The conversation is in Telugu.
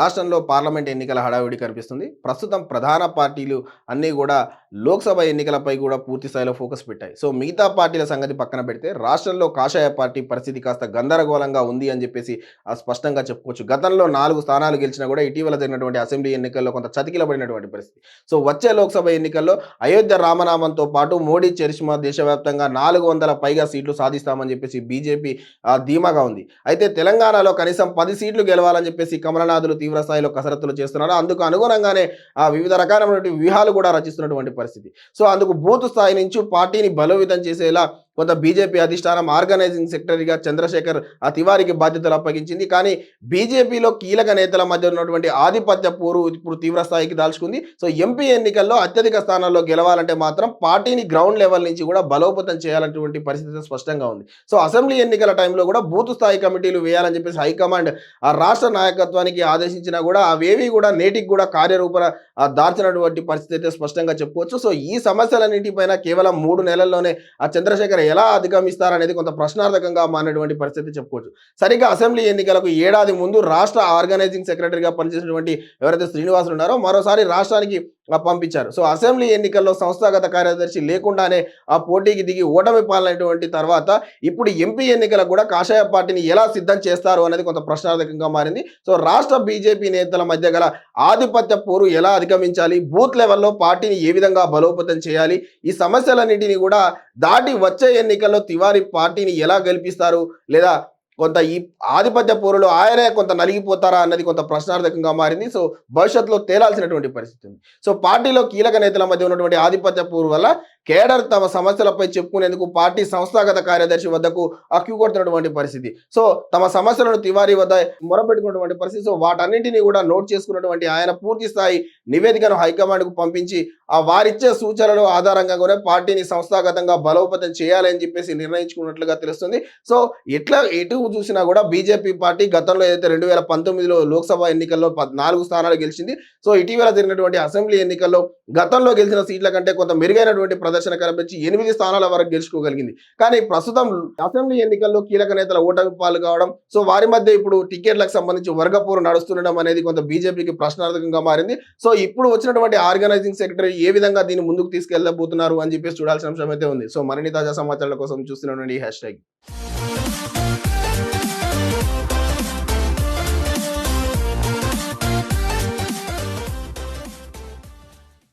రాష్ట్రంలో పార్లమెంట్ ఎన్నికల హడావిడి కనిపిస్తుంది. ప్రస్తుతం ప్రధాన పార్టీలు అన్నీ కూడా లోక్సభ ఎన్నికలపై కూడా పూర్తి స్థాయిలో ఫోకస్ పెట్టాయి. సో మిగతా పార్టీల సంగతి పక్కన పెడితే రాష్ట్రంలో కాషాయ పార్టీ పరిస్థితి కాస్త గందరగోళంగా ఉంది అని చెప్పేసి ఆ స్పష్టంగా చెప్పుకోవచ్చు. గతంలో నాలుగు స్థానాలు గెలిచినా కూడా ఇటీవల జరిగినటువంటి అసెంబ్లీ ఎన్నికల్లో కొంత చతికిలబడినటువంటి పరిస్థితి. సో వచ్చే లోక్సభ ఎన్నికల్లో అయోధ్య రామనామంతో పాటు మోడీ చరిష్మా దేశవ్యాప్తంగా నాలుగు వందల పైగా సీట్లు సాధిస్తామని చెప్పేసి బీజేపీ ధీమాగా ఉంది. అయితే తెలంగాణలో కనీసం పది సీట్లు గెలవాలని చెప్పేసి కమలనాథులు తీవ్ర స్థాయిలో కసరత్తులు చేస్తున్నారు అందుకు అనుగుణంగానే ఆ వివిధ రకాలైనటువంటి వ్యూహాలు కూడా రచిస్తున్నటువంటి పరిస్థితి. సో అందుకు బూత్ స్థాయి నుంచి పార్టీని బలోపేతం చేసేలా కొంత బీజేపీ అధిష్టానం ఆర్గనైజింగ్ సెక్రటరీగా చంద్రశేఖర్ ఆ తివారికి బాధ్యతలు అప్పగించింది. కానీ బీజేపీలో కీలక నేతల మధ్య ఉన్నటువంటి ఆధిపత్య పోరు ఇప్పుడు తీవ్ర స్థాయికి దాల్చుకుంది. సో ఎంపీ ఎన్నికల్లో అత్యధిక స్థానాల్లో గెలవాలంటే మాత్రం పార్టీని గ్రౌండ్ లెవెల్ నుంచి కూడా బలోపేతం చేయాలన్నటువంటి పరిస్థితి స్పష్టంగా ఉంది. సో అసెంబ్లీ ఎన్నికల టైంలో కూడా బూత్ స్థాయి కమిటీలు వేయాలని చెప్పేసి హైకమాండ్ ఆ రాష్ట్ర నాయకత్వానికి ఆదేశించినా కూడా అవేవి కూడా నేటికి కూడా కార్యరూపణ దాల్చినటువంటి పరిస్థితి అయితే స్పష్టంగా చెప్పుకోవచ్చు. సో ఈ సమస్యలన్నింటిపైన కేవలం మూడు నెలల్లోనే ఆ చంద్రశేఖర్ ఎలా అధిగమిస్తారనేది కొంత ప్రశ్నార్థకంగా మారినటువంటి పరిస్థితి చెప్పుకోవచ్చు. సరిగ్గా అసెంబ్లీ ఎన్నికలకు ఏడాది ముందు రాష్ట్ర ఆర్గనైజింగ్ సెక్రటరీగా పనిచేసినటువంటి ఎవరైతే శ్రీనివాసులు ఉన్నారో మరోసారి రాష్ట్రానికి పంపించారు. సో అసెంబ్లీ ఎన్నికల్లో సంస్థాగత కార్యదర్శి లేకుండానే ఆ పోటీకి దిగి ఓటమి పాలైనటువంటి తర్వాత ఇప్పుడు ఎంపీ ఎన్నికలకు కూడా కాషాయ పార్టీని ఎలా సిద్ధం చేస్తారు అనేది కొంత ప్రశ్నార్థకంగా మారింది. సో రాష్ట్ర బీజేపీ నేతల మధ్య గల ఆధిపత్య పోరు ఎలా అధిగమించాలి? బూత్ లెవెల్లో పార్టీని ఏ విధంగా బలోపేతం చేయాలి? ఈ సమస్యలన్నింటినీ కూడా దాటి వచ్చే ఎన్నికల్లో తివారీ పార్టీని ఎలా గెలిపిస్తారు? లేదా కొంత ఈ ఆధిపత్య పోరులో ఆయనే కొంత నలిగిపోతారా అన్నది కొంత ప్రశ్నార్థకంగా మారింది. సో భవిష్యత్తులో తేలాల్సినటువంటి పరిస్థితి ఉంది. సో పార్టీలో కీలక నేతల మధ్య ఉన్నటువంటి ఆధిపత్య పోరు వల్ల కేడర్ తమ సమస్యలపై చెప్పుకునేందుకు పార్టీ సంస్థాగత కార్యదర్శి వద్దకు అక్యుకొడుతున్నటువంటి పరిస్థితి. సో తమ సమస్యలను తివారీ వద్ద మొరపెట్టుకున్నటువంటి పరిస్థితి. సో వాటన్నింటినీ కూడా నోట్ చేసుకున్నటువంటి ఆయన పూర్తి స్థాయి నివేదికను హైకమాండ్కు పంపించి ఆ వారిచ్చే సూచనలు ఆధారంగా కూడా పార్టీని సంస్థాగతంగా బలోపేతం చేయాలని చెప్పేసి నిర్ణయించుకున్నట్లుగా తెలుస్తుంది. సో ఎట్లా ఎటు చూసినా కూడా బీజేపీ పార్టీ గతంలో ఏదైతే రెండు వేల పంతొమ్మిదిలో లోక్సభ ఎన్నికల్లో పద్- నాలుగు స్థానాలు గెలిచింది. సో ఇటీవల జరిగినటువంటి అసెంబ్లీ ఎన్నికల్లో గతంలో గెలిచిన సీట్ల కంటే కొంత మెరుగైనటువంటి ప్రదర్శన కనిపించి ఎనిమిది స్థానాల వరకు గెలుచుకోగలిగింది. కానీ ప్రస్తుతం అసెంబ్లీ ఎన్నికల్లో కీలక నేతల ఓటమి పాలు కావడం సో వారి మధ్య ఇప్పుడు టికెట్లకు సంబంధించి వర్గపోరు నడుస్తుండడం అనేది కొంత బీజేపీకి ప్రశ్నార్థకంగా మారింది. సో ఇప్పుడు వచ్చినటువంటి ఆర్గనైజింగ్ సెక్రటరీ ఏ విధంగా దీన్ని ముందుకు తీసుకెళ్ళబోతున్నారు అని చెప్పేసి చూడాల్సిన అంశం అయితే ఉంది. సో మరిన్ని తాజా సమాచారాల కోసం చూస్తున్నటువంటి హ్యాష్ ట్యాగ్.